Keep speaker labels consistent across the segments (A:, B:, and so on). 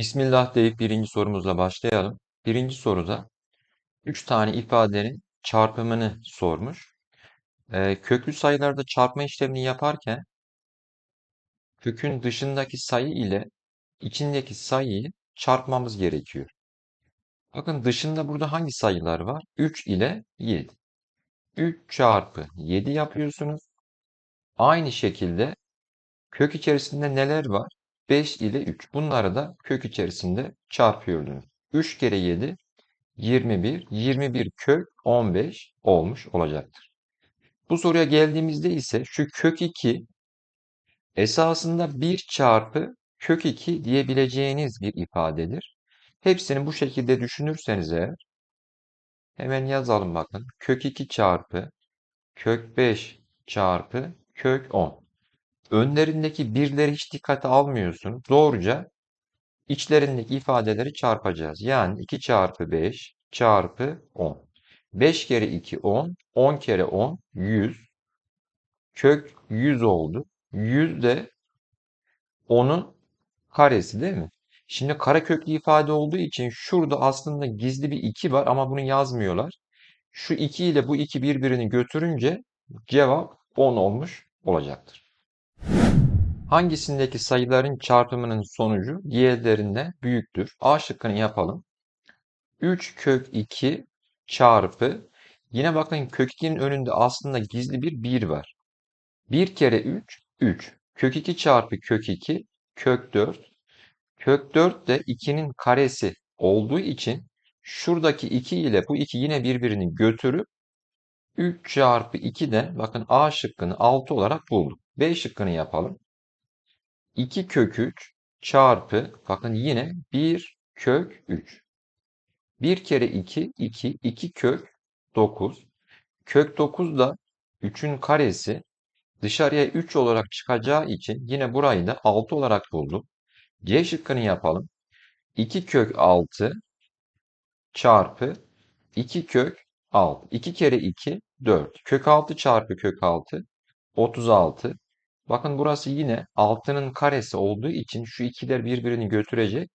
A: Bismillah deyip birinci sorumuzla başlayalım. Birinci soruda 3 tane ifadenin çarpımını sormuş. Ee, köklü sayılarda çarpma işlemini yaparken kökün dışındaki sayı ile içindeki sayıyı çarpmamız gerekiyor. Bakın dışında burada hangi sayılar var? 3 ile 7. 3 çarpı 7 yapıyorsunuz. Aynı şekilde kök içerisinde neler var? 5 ile 3. Bunları da kök içerisinde çarpıyordunuz. 3 kere 7 21, 21 kök 15 olmuş olacaktır. Bu soruya geldiğimizde ise şu kök 2 esasında 1 çarpı kök 2 diyebileceğiniz bir ifadedir. Hepsini bu şekilde düşünürseniz eğer hemen yazalım bakın. Kök 2 çarpı kök 5 çarpı kök 10. Önlerindeki birleri hiç dikkate almıyorsun. Doğruca içlerindeki ifadeleri çarpacağız. Yani 2 çarpı 5 çarpı 10. 5 kere 2 10. 10 kere 10 100. Kök 100 oldu. 100 de 10'un karesi değil mi? Şimdi kare köklü ifade olduğu için şurada aslında gizli bir 2 var ama bunu yazmıyorlar. Şu 2 ile bu 2 birbirini götürünce cevap 10 olmuş olacaktır. Hangisindeki sayıların çarpımının sonucu diğerlerinden büyüktür? A şıkkını yapalım. 3 kök 2 çarpı yine bakın kök 2'nin önünde aslında gizli bir 1 var. 1 kere 3 3. Kök 2 çarpı kök 2 kök 4. Kök 4 de 2'nin karesi olduğu için şuradaki 2 ile bu 2 yine birbirini götürüp 3 çarpı 2'den bakın A şıkkını 6 olarak bulduk. B şıkkını yapalım. 2 kök 3 çarpı bakın yine 1 kök 3. 1 kere 2 2 2 kök 9. Kök 9 da 3'ün karesi dışarıya 3 olarak çıkacağı için yine burayı da 6 olarak buldum. C şıkkını yapalım. 2 kök 6 çarpı 2 kök 6. 2 kere 2 4. Kök 6 çarpı kök 6 36. Bakın burası yine 6'nın karesi olduğu için şu ikiler birbirini götürecek.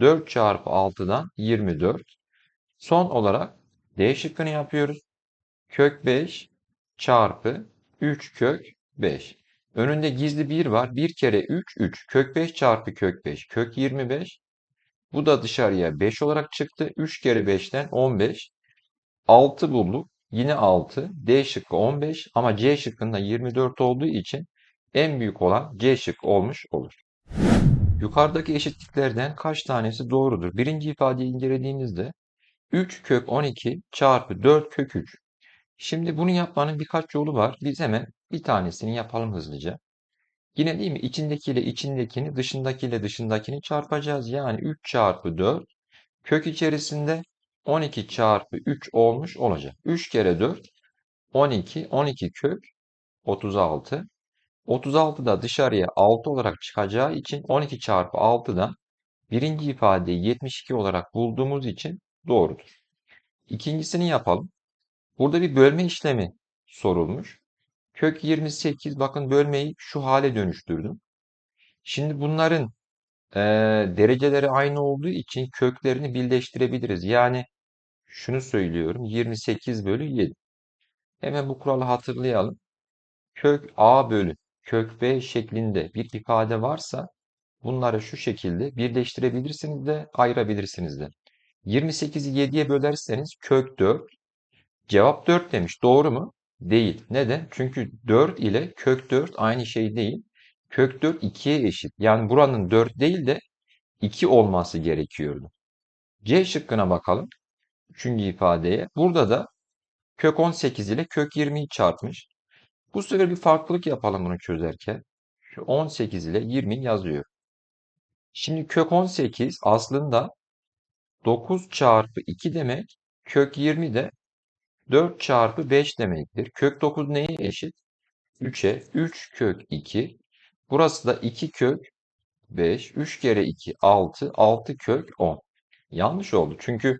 A: 4 çarpı 6'dan 24. Son olarak D şıkkını yapıyoruz. Kök 5 çarpı 3 kök 5. Önünde gizli 1 var. 1 kere 3 3. Kök 5 çarpı kök 5 kök 25. Bu da dışarıya 5 olarak çıktı. 3 kere 5'ten 15. 6 bulduk. Yine 6. D şıkkı 15 ama C şıkkında 24 olduğu için en büyük olan C şık olmuş olur. Yukarıdaki eşitliklerden kaç tanesi doğrudur? Birinci ifadeyi incelediğimizde 3 kök 12 çarpı 4 kök 3. Şimdi bunu yapmanın birkaç yolu var. Biz hemen bir tanesini yapalım hızlıca. Yine değil mi? İçindekiyle içindekini, dışındakiyle dışındakini çarpacağız. Yani 3 çarpı 4 kök içerisinde 12 çarpı 3 olmuş olacak. 3 kere 4 12, 12 kök 36. 36 da dışarıya 6 olarak çıkacağı için 12 çarpı 6'dan birinci ifadeyi 72 olarak bulduğumuz için doğrudur. İkincisini yapalım. Burada bir bölme işlemi sorulmuş. Kök 28 bakın bölmeyi şu hale dönüştürdüm. Şimdi bunların e, dereceleri aynı olduğu için köklerini birleştirebiliriz. Yani şunu söylüyorum 28 bölü 7. Hemen bu kuralı hatırlayalım. Kök A bölü kök B şeklinde bir ifade varsa bunları şu şekilde birleştirebilirsiniz de ayırabilirsiniz de. 28'i 7'ye bölerseniz kök 4. Cevap 4 demiş. Doğru mu? Değil. Neden? Çünkü 4 ile kök 4 aynı şey değil. Kök 4 2'ye eşit. Yani buranın 4 değil de 2 olması gerekiyordu. C şıkkına bakalım. Üçüncü ifadeye. Burada da kök 18 ile kök 20'yi çarpmış. Bu sefer bir farklılık yapalım bunu çözerken. Şu 18 ile 20 yazıyor. Şimdi kök 18 aslında 9 çarpı 2 demek. Kök 20 de 4 çarpı 5 demektir. Kök 9 neye eşit? 3'e. 3 kök 2. Burası da 2 kök 5. 3 kere 2 6. 6 kök 10. Yanlış oldu. Çünkü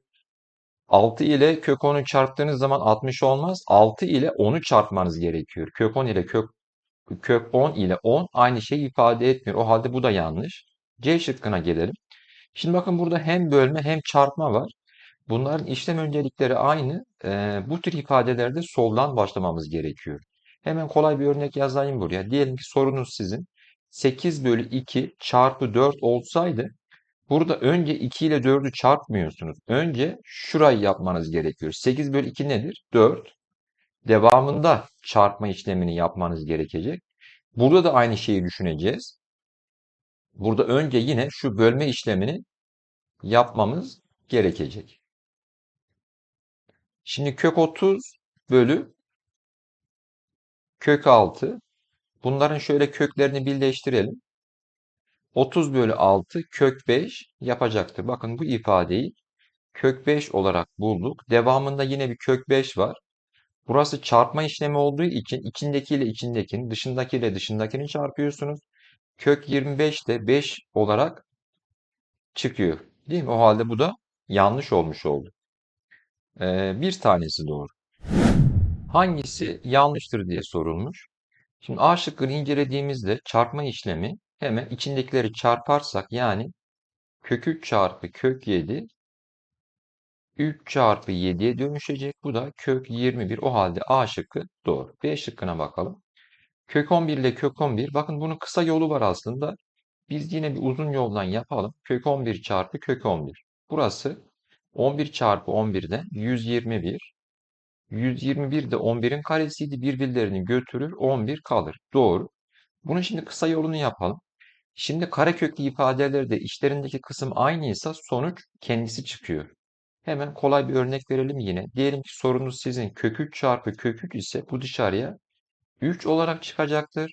A: 6 ile kök 10'u çarptığınız zaman 60 olmaz. 6 ile 10'u çarpmanız gerekiyor. Kök 10 ile kök kök 10 ile 10 aynı şeyi ifade etmiyor. O halde bu da yanlış. C şıkkına gelelim. Şimdi bakın burada hem bölme hem çarpma var. Bunların işlem öncelikleri aynı. Ee, bu tür ifadelerde soldan başlamamız gerekiyor. Hemen kolay bir örnek yazayım buraya. Diyelim ki sorunuz sizin 8 bölü 2 çarpı 4 olsaydı burada önce 2 ile 4'ü çarpmıyorsunuz. Önce şurayı yapmanız gerekiyor. 8 bölü 2 nedir? 4. Devamında çarpma işlemini yapmanız gerekecek. Burada da aynı şeyi düşüneceğiz. Burada önce yine şu bölme işlemini yapmamız gerekecek. Şimdi kök 30 bölü kök 6. Bunların şöyle köklerini birleştirelim. 30 bölü 6 kök 5 yapacaktır. Bakın bu ifadeyi kök 5 olarak bulduk. Devamında yine bir kök 5 var. Burası çarpma işlemi olduğu için içindeki ile içindekini, dışındaki ile dışındakini çarpıyorsunuz. Kök 25 de 5 olarak çıkıyor. Değil mi? O halde bu da yanlış olmuş oldu. Ee, bir tanesi doğru. Hangisi yanlıştır diye sorulmuş. Şimdi A şıkkını incelediğimizde çarpma işlemi hemen içindekileri çarparsak yani kök 3 çarpı kök 7 3 çarpı 7'ye dönüşecek. Bu da kök 21. O halde A şıkkı doğru. B şıkkına bakalım. Kök 11 ile kök 11. Bakın bunun kısa yolu var aslında. Biz yine bir uzun yoldan yapalım. Kök 11 çarpı kök 11. Burası 11 çarpı 11'den 121. 121 de 11'in karesiydi. Birbirlerini götürür. 11 kalır. Doğru. Bunun şimdi kısa yolunu yapalım. Şimdi kareköklü ifadelerde içlerindeki kısım aynıysa sonuç kendisi çıkıyor. Hemen kolay bir örnek verelim yine. Diyelim ki sorunuz sizin kök 3 çarpı kök 3 ise bu dışarıya 3 olarak çıkacaktır.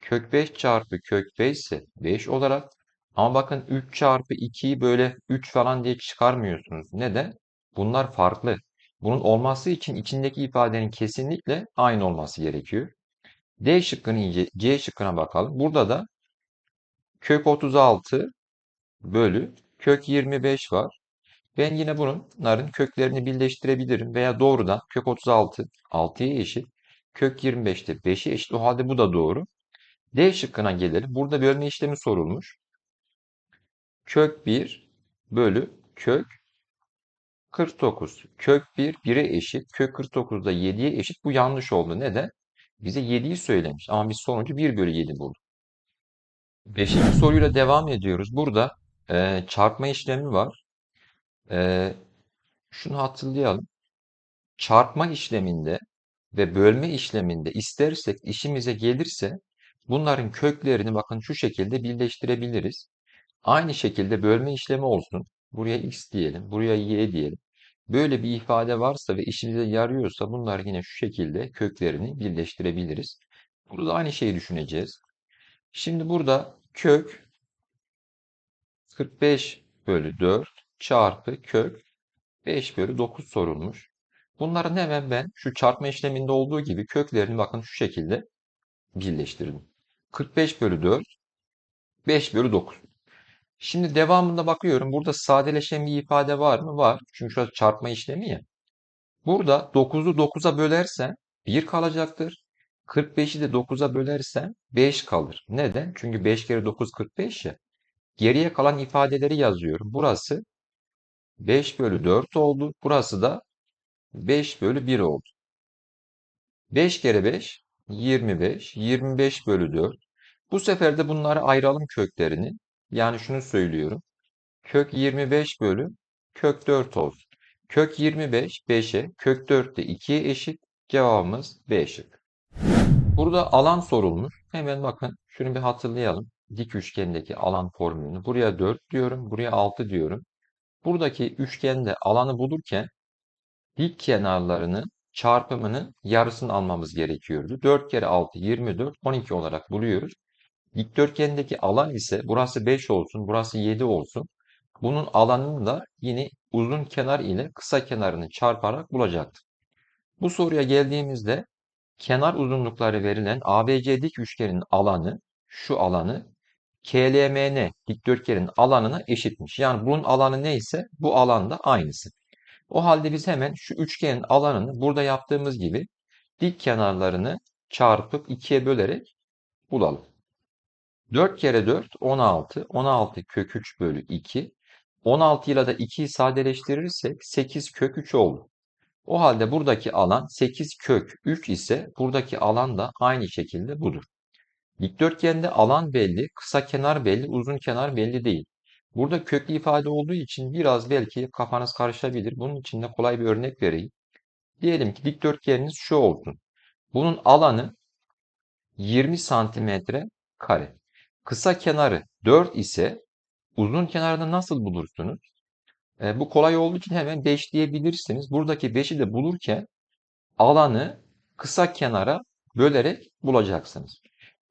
A: Kök 5 çarpı kök 5 ise 5 olarak. Ama bakın 3 çarpı 2'yi böyle 3 falan diye çıkarmıyorsunuz. Neden? Bunlar farklı. Bunun olması için içindeki ifadenin kesinlikle aynı olması gerekiyor. D şıkkını C şıkkına bakalım. Burada da kök 36 bölü kök 25 var. Ben yine bunların köklerini birleştirebilirim veya doğrudan kök 36 6'ya eşit. Kök 25 de 5'e eşit. O halde bu da doğru. D şıkkına gelelim. Burada bölme işlemi sorulmuş. Kök 1 bölü kök 49. Kök 1 1'e eşit. Kök 49 da 7'ye eşit. Bu yanlış oldu. Neden? Bize 7'yi söylemiş. Ama biz sonucu 1 bölü 7 bulduk. Beşinci soruyla devam ediyoruz. Burada e, çarpma işlemi var. E, şunu hatırlayalım. Çarpma işleminde ve bölme işleminde istersek işimize gelirse bunların köklerini bakın şu şekilde birleştirebiliriz. Aynı şekilde bölme işlemi olsun. Buraya x diyelim, buraya y diyelim. Böyle bir ifade varsa ve işimize yarıyorsa bunlar yine şu şekilde köklerini birleştirebiliriz. Burada aynı şeyi düşüneceğiz. Şimdi burada kök 45 bölü 4 çarpı kök 5 bölü 9 sorulmuş. Bunların hemen ben şu çarpma işleminde olduğu gibi köklerini bakın şu şekilde birleştirdim. 45 bölü 4 5 bölü 9. Şimdi devamında bakıyorum. Burada sadeleşen bir ifade var mı? Var. Çünkü şurası çarpma işlemi ya. Burada 9'u 9'a bölersen 1 kalacaktır. 45'i de 9'a bölersen 5 kalır. Neden? Çünkü 5 kere 9 45 ya. Geriye kalan ifadeleri yazıyorum. Burası 5 bölü 4 oldu. Burası da 5 bölü 1 oldu. 5 kere 5 25. 25 bölü 4. Bu sefer de bunları ayıralım köklerini. Yani şunu söylüyorum. Kök 25 bölü kök 4 olsun. Kök 25 5'e, kök 4 de 2'ye eşit. Cevabımız B. Burada alan sorulmuş. Hemen bakın şunu bir hatırlayalım. Dik üçgendeki alan formülünü. Buraya 4 diyorum, buraya 6 diyorum. Buradaki üçgende alanı bulurken dik kenarlarının çarpımının yarısını almamız gerekiyordu. 4 kere 6 24, 12 olarak buluyoruz. Dikdörtgendeki alan ise burası 5 olsun, burası 7 olsun. Bunun alanını da yine uzun kenar ile kısa kenarını çarparak bulacaktık. Bu soruya geldiğimizde kenar uzunlukları verilen ABC dik üçgenin alanı, şu alanı KLMN dikdörtgenin alanına eşitmiş. Yani bunun alanı neyse bu alan da aynısı. O halde biz hemen şu üçgenin alanını burada yaptığımız gibi dik kenarlarını çarpıp ikiye bölerek bulalım. 4 kere 4 16. 16 kök 3 bölü 2. 16 ile de 2'yi sadeleştirirsek 8 kök 3 oldu. O halde buradaki alan 8 kök 3 ise buradaki alan da aynı şekilde budur. Dikdörtgende alan belli, kısa kenar belli, uzun kenar belli değil. Burada köklü ifade olduğu için biraz belki kafanız karışabilir. Bunun için de kolay bir örnek vereyim. Diyelim ki dikdörtgeniniz şu olsun. Bunun alanı 20 santimetre kare. Kısa kenarı 4 ise uzun kenarda nasıl bulursunuz? E, bu kolay olduğu için hemen 5 diyebilirsiniz. Buradaki 5'i de bulurken alanı kısa kenara bölerek bulacaksınız.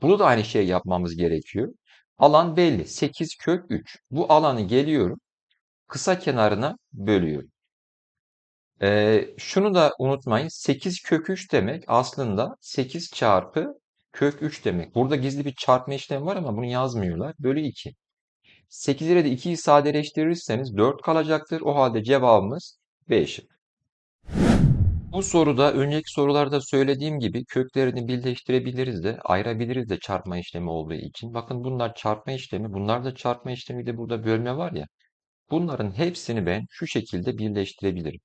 A: Bunu da aynı şey yapmamız gerekiyor. Alan belli. 8 kök 3. Bu alanı geliyorum. Kısa kenarına bölüyorum. Ee, şunu da unutmayın. 8 kök 3 demek aslında 8 çarpı kök 3 demek. Burada gizli bir çarpma işlemi var ama bunu yazmıyorlar. Bölü 2. 8 ile de 2'yi sadeleştirirseniz 4 kalacaktır. O halde cevabımız B şık. Bu soruda önceki sorularda söylediğim gibi köklerini birleştirebiliriz de ayırabiliriz de çarpma işlemi olduğu için. Bakın bunlar çarpma işlemi, bunlar da çarpma işlemi de burada bölme var ya. Bunların hepsini ben şu şekilde birleştirebilirim.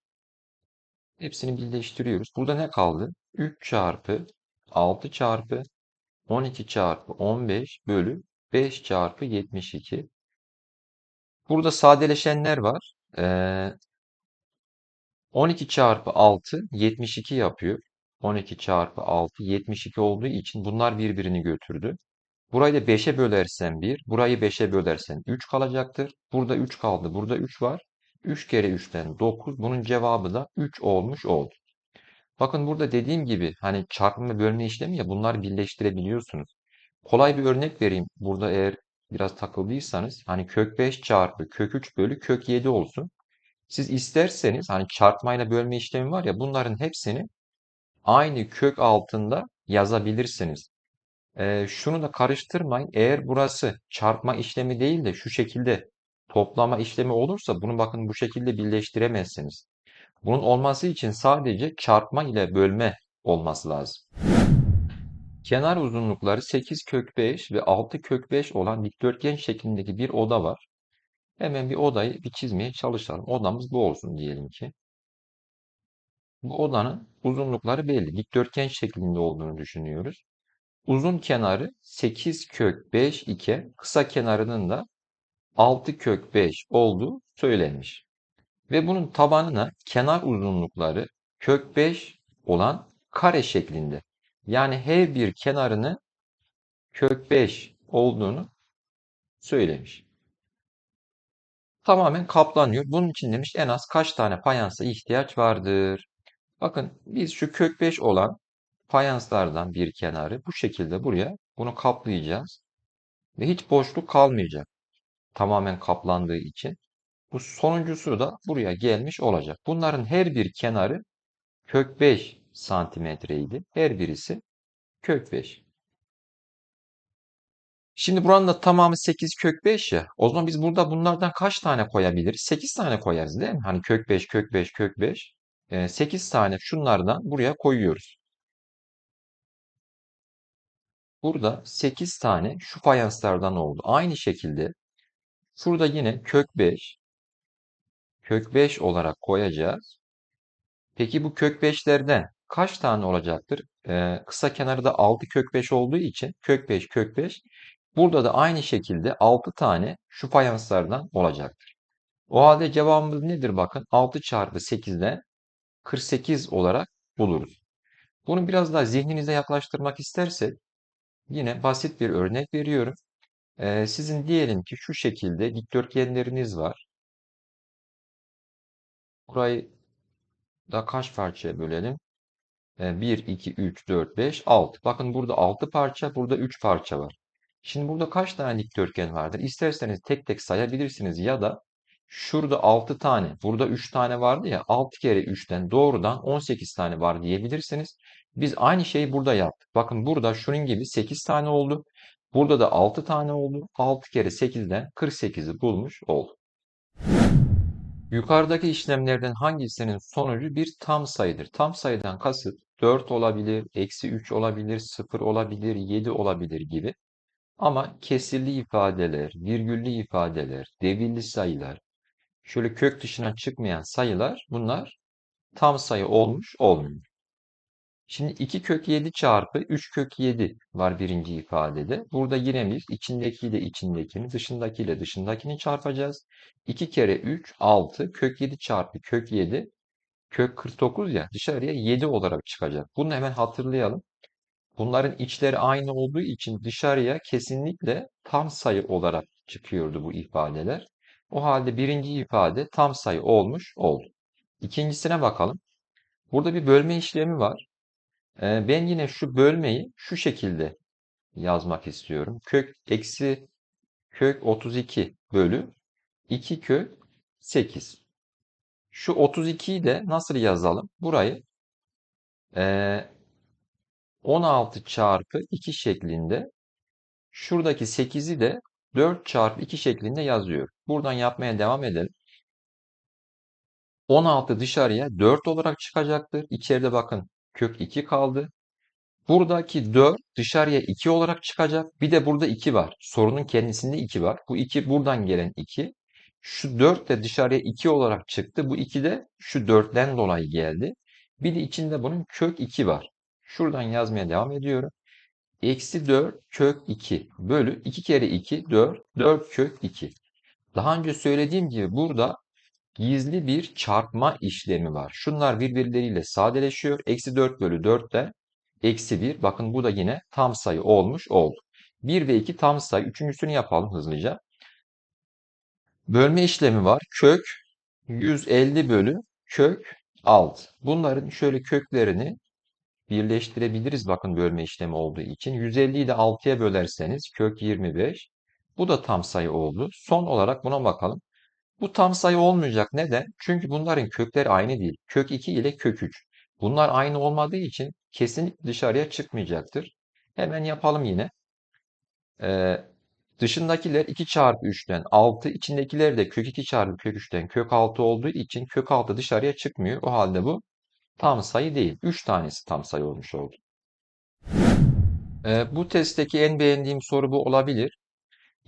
A: Hepsini birleştiriyoruz. Burada ne kaldı? 3 çarpı 6 çarpı 12 çarpı 15 bölü 5 çarpı 72. Burada sadeleşenler var. Ee, 12 çarpı 6 72 yapıyor. 12 çarpı 6 72 olduğu için bunlar birbirini götürdü. Burayı da 5'e bölersen 1, burayı 5'e bölersen 3 kalacaktır. Burada 3 kaldı, burada 3 var. 3 kere 3'ten 9. Bunun cevabı da 3 olmuş oldu. Bakın burada dediğim gibi hani çarpma bölme işlemi ya bunlar birleştirebiliyorsunuz. Kolay bir örnek vereyim. Burada eğer biraz takıldıysanız hani kök 5 çarpı kök 3 bölü kök 7 olsun. Siz isterseniz hani çarpmayla bölme işlemi var ya bunların hepsini aynı kök altında yazabilirsiniz. Ee, şunu da karıştırmayın. Eğer burası çarpma işlemi değil de şu şekilde toplama işlemi olursa bunu bakın bu şekilde birleştiremezsiniz. Bunun olması için sadece çarpma ile bölme olması lazım. Kenar uzunlukları 8 kök 5 ve 6 kök 5 olan dikdörtgen şeklindeki bir oda var. Hemen bir odayı bir çizmeye çalışalım. Odamız bu olsun diyelim ki. Bu odanın uzunlukları belli. Dikdörtgen şeklinde olduğunu düşünüyoruz. Uzun kenarı 8 kök 5 iken kısa kenarının da 6 kök 5 olduğu söylenmiş. Ve bunun tabanına kenar uzunlukları kök 5 olan kare şeklinde. Yani her bir kenarını kök 5 olduğunu söylemiş. Tamamen kaplanıyor. Bunun için demiş en az kaç tane fayansa ihtiyaç vardır. Bakın biz şu kök 5 olan fayanslardan bir kenarı bu şekilde buraya bunu kaplayacağız. Ve hiç boşluk kalmayacak. Tamamen kaplandığı için. Bu sonuncusu da buraya gelmiş olacak. Bunların her bir kenarı kök 5 santimetreydi. Her birisi kök 5. Şimdi buranın da tamamı 8 kök 5 ya. O zaman biz burada bunlardan kaç tane koyabiliriz? 8 tane koyarız değil mi? Hani kök 5, kök 5, kök 5. 8 tane şunlardan buraya koyuyoruz. Burada 8 tane şu fayanslardan oldu. Aynı şekilde şurada yine kök 5, kök 5 olarak koyacağız. Peki bu kök 5'lerden kaç tane olacaktır? Ee, kısa kenarı da 6 kök 5 olduğu için kök 5, kök 5. Burada da aynı şekilde 6 tane şu fayanslardan olacaktır. O halde cevabımız nedir bakın? 6 çarpı 8'den 48 olarak buluruz. Bunu biraz daha zihninize yaklaştırmak istersek yine basit bir örnek veriyorum. Ee, sizin diyelim ki şu şekilde dikdörtgenleriniz var. Burayı da kaç parçaya bölelim? 1, 2, 3, 4, 5, 6. Bakın burada 6 parça, burada 3 parça var. Şimdi burada kaç tane dikdörtgen vardır? İsterseniz tek tek sayabilirsiniz ya da şurada 6 tane, burada 3 tane vardı ya 6 kere 3'ten doğrudan 18 tane var diyebilirsiniz. Biz aynı şeyi burada yaptık. Bakın burada şunun gibi 8 tane oldu. Burada da 6 tane oldu. 6 kere 8'den 48'i bulmuş olduk. Yukarıdaki işlemlerden hangisinin sonucu bir tam sayıdır? Tam sayıdan kasıt 4 olabilir, eksi 3 olabilir, 0 olabilir, 7 olabilir gibi. Ama kesirli ifadeler, virgüllü ifadeler, devirli sayılar, şöyle kök dışına çıkmayan sayılar bunlar tam sayı olmuş olmuyor. Şimdi 2 kök 7 çarpı 3 kök 7 var birinci ifadede. Burada yine biz içindekiyle içindekini, dışındakiyle dışındakini çarpacağız. 2 kere 3 6 kök 7 çarpı kök 7 kök 49 ya dışarıya 7 olarak çıkacak. Bunu hemen hatırlayalım. Bunların içleri aynı olduğu için dışarıya kesinlikle tam sayı olarak çıkıyordu bu ifadeler. O halde birinci ifade tam sayı olmuş oldu. İkincisine bakalım. Burada bir bölme işlemi var. Ben yine şu bölmeyi şu şekilde yazmak istiyorum. Kök eksi kök 32 bölü 2 kök 8. Şu 32'yi de nasıl yazalım? Burayı e, 16 çarpı 2 şeklinde şuradaki 8'i de 4 çarpı 2 şeklinde yazıyorum. Buradan yapmaya devam edelim. 16 dışarıya 4 olarak çıkacaktır. İçeride bakın kök 2 kaldı. Buradaki 4 dışarıya 2 olarak çıkacak. Bir de burada 2 var. Sorunun kendisinde 2 var. Bu 2 buradan gelen 2. Şu 4 de dışarıya 2 olarak çıktı. Bu 2 de şu 4'ten dolayı geldi. Bir de içinde bunun kök 2 var. Şuradan yazmaya devam ediyorum. Eksi 4 kök 2 bölü 2 kere 2 4. 4 kök 2. Daha önce söylediğim gibi burada gizli bir çarpma işlemi var. Şunlar birbirleriyle sadeleşiyor. Eksi 4 bölü 4 de eksi 1. Bakın bu da yine tam sayı olmuş oldu. 1 ve 2 tam sayı. Üçüncüsünü yapalım hızlıca. Bölme işlemi var. Kök 150 bölü kök 6. Bunların şöyle köklerini birleştirebiliriz bakın bölme işlemi olduğu için. 150'yi de 6'ya bölerseniz kök 25. Bu da tam sayı oldu. Son olarak buna bakalım. Bu tam sayı olmayacak. Neden? Çünkü bunların kökleri aynı değil. Kök 2 ile kök 3. Bunlar aynı olmadığı için kesinlikle dışarıya çıkmayacaktır. Hemen yapalım yine. Ee, dışındakiler 2 çarpı 3'ten 6. içindekiler de kök 2 çarpı kök 3'ten kök 6 olduğu için kök 6 dışarıya çıkmıyor. O halde bu tam sayı değil. 3 tanesi tam sayı olmuş oldu. Ee, bu testteki en beğendiğim soru bu olabilir.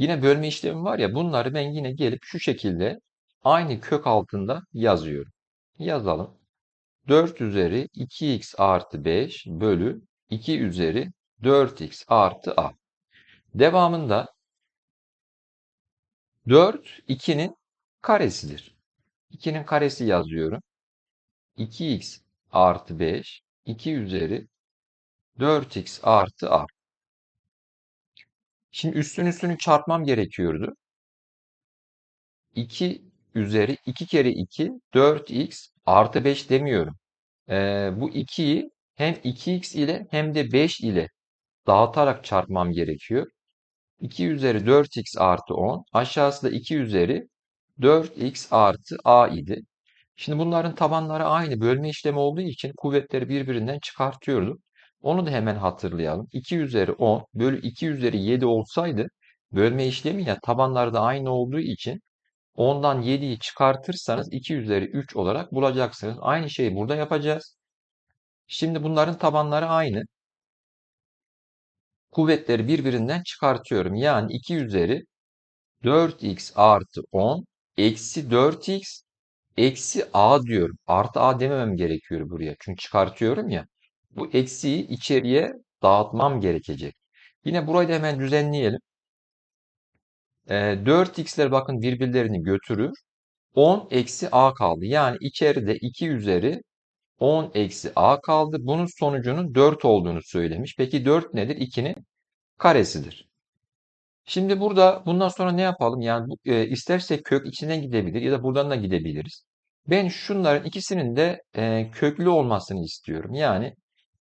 A: Yine bölme işlemi var ya bunları ben yine gelip şu şekilde aynı kök altında yazıyorum. Yazalım. 4 üzeri 2x artı 5 bölü 2 üzeri 4x artı a. Devamında 4 2'nin karesidir. 2'nin karesi yazıyorum. 2x artı 5 2 üzeri 4x artı a. Şimdi üstün üstünü çarpmam gerekiyordu. 2 üzeri 2 kere 2 4x artı 5 demiyorum. Ee, bu 2'yi hem 2x ile hem de 5 ile dağıtarak çarpmam gerekiyor. 2 üzeri 4x artı 10 aşağısı da 2 üzeri 4x artı a idi. Şimdi bunların tabanları aynı bölme işlemi olduğu için kuvvetleri birbirinden çıkartıyordum. Onu da hemen hatırlayalım. 2 üzeri 10 bölü 2 üzeri 7 olsaydı bölme işlemi ya tabanları da aynı olduğu için 10'dan 7'yi çıkartırsanız 2 üzeri 3 olarak bulacaksınız. Aynı şeyi burada yapacağız. Şimdi bunların tabanları aynı. Kuvvetleri birbirinden çıkartıyorum. Yani 2 üzeri 4x artı 10 eksi 4x eksi a diyorum. Artı a dememem gerekiyor buraya. Çünkü çıkartıyorum ya. Bu eksiyi içeriye dağıtmam gerekecek. Yine burayı da hemen düzenleyelim. E, 4x'ler bakın birbirlerini götürür. 10 eksi a kaldı. Yani içeride 2 üzeri 10 eksi a kaldı. Bunun sonucunun 4 olduğunu söylemiş. Peki 4 nedir? 2'nin karesidir. Şimdi burada bundan sonra ne yapalım? Yani e, istersek kök içinden gidebilir ya da buradan da gidebiliriz. Ben şunların ikisinin de e, köklü olmasını istiyorum. Yani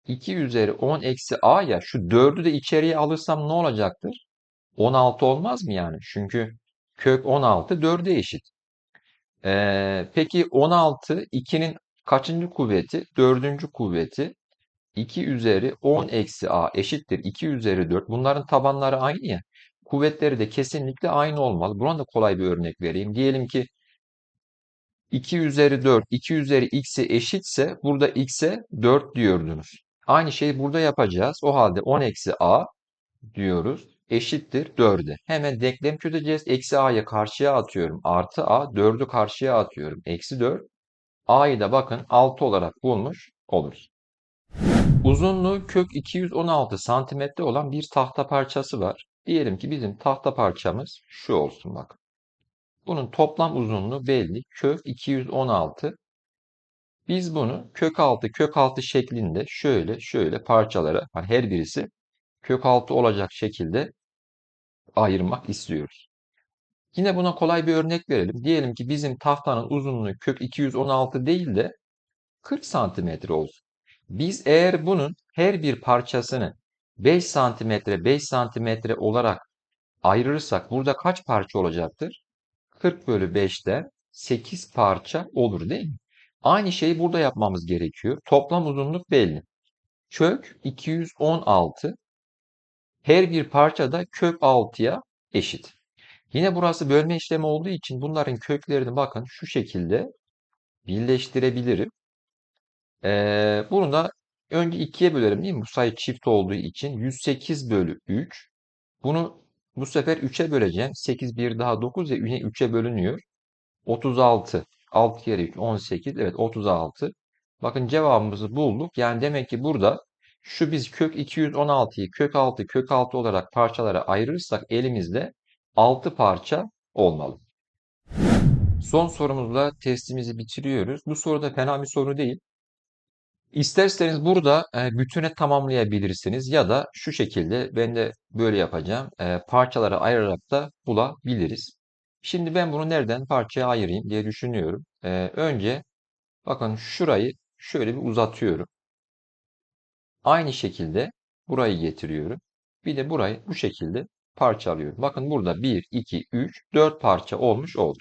A: 2 üzeri 10 eksi a ya şu 4'ü de içeriye alırsam ne olacaktır? 16 olmaz mı yani? Çünkü kök 16 4'e eşit. Ee, peki 16 2'nin kaçıncı kuvveti? 4. kuvveti. 2 üzeri 10 eksi a eşittir 2 üzeri 4. Bunların tabanları aynı ya. Kuvvetleri de kesinlikle aynı olmalı. Buna da kolay bir örnek vereyim. Diyelim ki 2 üzeri 4, 2 üzeri x'e eşitse burada x'e 4 diyordunuz. Aynı şeyi burada yapacağız. O halde 10 eksi a diyoruz. eşittir 4'e. Hemen denklem çözeceğiz. Eksi a'yı karşıya atıyorum. Artı a 4'ü karşıya atıyorum. Eksi 4. a'yı da bakın 6 olarak bulmuş oluruz. Uzunluğu kök 216 santimetre olan bir tahta parçası var. Diyelim ki bizim tahta parçamız şu olsun bak. Bunun toplam uzunluğu belli. Kök 216. Biz bunu kök altı kök altı şeklinde şöyle şöyle parçalara hani her birisi kök altı olacak şekilde ayırmak istiyoruz. Yine buna kolay bir örnek verelim. Diyelim ki bizim tahtanın uzunluğu kök 216 değil de 40 santimetre olsun. Biz eğer bunun her bir parçasını 5 santimetre 5 santimetre olarak ayırırsak burada kaç parça olacaktır? 40 bölü 5'te 8 parça olur değil mi? Aynı şeyi burada yapmamız gerekiyor. Toplam uzunluk belli. Kök 216 her bir parça da kök 6'ya eşit. Yine burası bölme işlemi olduğu için bunların köklerini bakın şu şekilde birleştirebilirim. Ee, bunu da önce ikiye bölerim değil mi? Bu sayı çift olduğu için 108 bölü 3. Bunu bu sefer 3'e böleceğim. 8 bir daha 9 ve yine 3'e bölünüyor. 36. 6 kere 3 18. Evet 36. Bakın cevabımızı bulduk. Yani demek ki burada şu biz kök 216'yı kök 6 kök 6 olarak parçalara ayırırsak elimizde 6 parça olmalı. Son sorumuzla testimizi bitiriyoruz. Bu soru da fena bir soru değil. İsterseniz burada e, bütüne tamamlayabilirsiniz ya da şu şekilde ben de böyle yapacağım. E, parçalara ayırarak da bulabiliriz. Şimdi ben bunu nereden parçaya ayırayım diye düşünüyorum. E, önce bakın şurayı şöyle bir uzatıyorum. Aynı şekilde burayı getiriyorum. Bir de burayı bu şekilde parçalıyorum. Bakın burada 1, 2, 3, 4 parça olmuş oldu.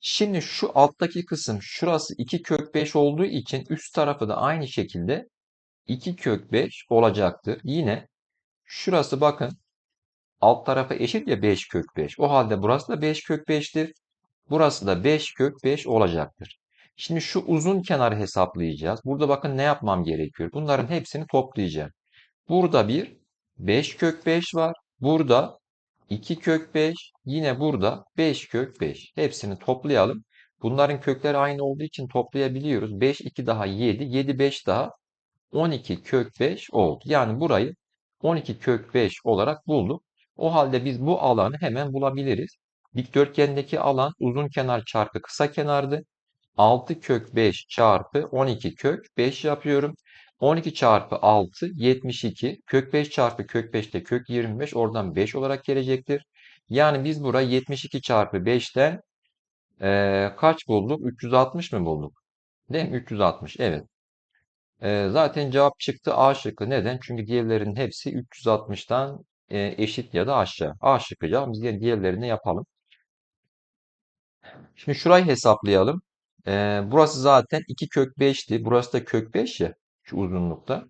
A: Şimdi şu alttaki kısım şurası 2 kök 5 olduğu için üst tarafı da aynı şekilde 2 kök 5 olacaktır. Yine şurası bakın alt tarafı eşit ya 5 kök 5. O halde burası da 5 kök 5'tir. Burası da 5 kök 5 olacaktır. Şimdi şu uzun kenarı hesaplayacağız. Burada bakın ne yapmam gerekiyor. Bunların hepsini toplayacağım. Burada bir 5 kök 5 var. Burada 2 kök 5. Yine burada 5 kök 5. Hepsini toplayalım. Bunların kökleri aynı olduğu için toplayabiliyoruz. 5, 2 daha 7. 7, 5 daha 12 kök 5 oldu. Yani burayı 12 kök 5 olarak bulduk. O halde biz bu alanı hemen bulabiliriz. Dikdörtgendeki alan uzun kenar çarpı kısa kenardı. 6 kök 5 çarpı 12 kök 5 yapıyorum. 12 çarpı 6 72. Kök 5 çarpı kök 5 de kök 25. Oradan 5 olarak gelecektir. Yani biz burayı 72 çarpı 5'ten e, kaç bulduk? 360 mı bulduk? Değil mi? 360. Evet. E, zaten cevap çıktı A şıkkı. Neden? Çünkü diğerlerinin hepsi 360'tan e, eşit ya da aşağı. A şıkkı cevap. Biz diğerlerini yapalım. Şimdi şurayı hesaplayalım. E, burası zaten 2 kök 5'ti. Burası da kök 5 ya. Şu uzunlukta.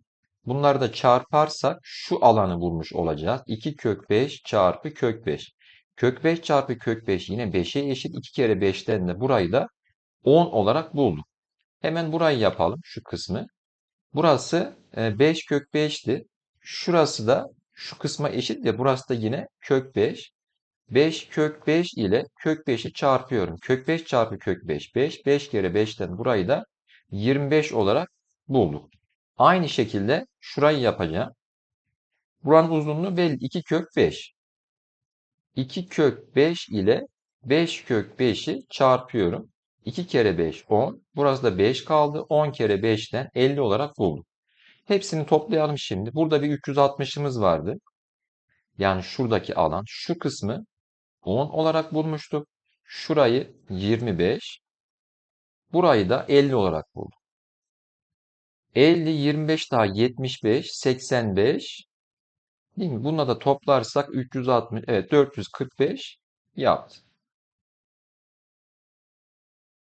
A: Bunları da çarparsak şu alanı bulmuş olacağız. 2 kök 5 çarpı kök 5. Kök 5 çarpı kök 5 yine 5'e eşit. 2 kere 5'ten de burayı da 10 olarak bulduk. Hemen burayı yapalım şu kısmı. Burası 5 e, kök 5'ti. Şurası da şu kısma eşit ya burası da yine kök 5. 5 kök 5 ile kök 5'i çarpıyorum. Kök 5 çarpı kök 5 5. 5 kere 5'ten burayı da 25 olarak bulduk. Aynı şekilde şurayı yapacağım. Buranın uzunluğu belli. 2 kök 5. 2 kök 5 ile 5 kök 5'i çarpıyorum. 2 kere 5 10. Burası da 5 kaldı. 10 kere 5'ten 50 olarak bulduk. Hepsini toplayalım şimdi. Burada bir 360'ımız vardı. Yani şuradaki alan şu kısmı 10 olarak bulmuştuk. Şurayı 25. Burayı da 50 olarak bulduk. 50, 25 daha 75, 85. Değil mi? Bununla da toplarsak 360, evet 445 yaptı.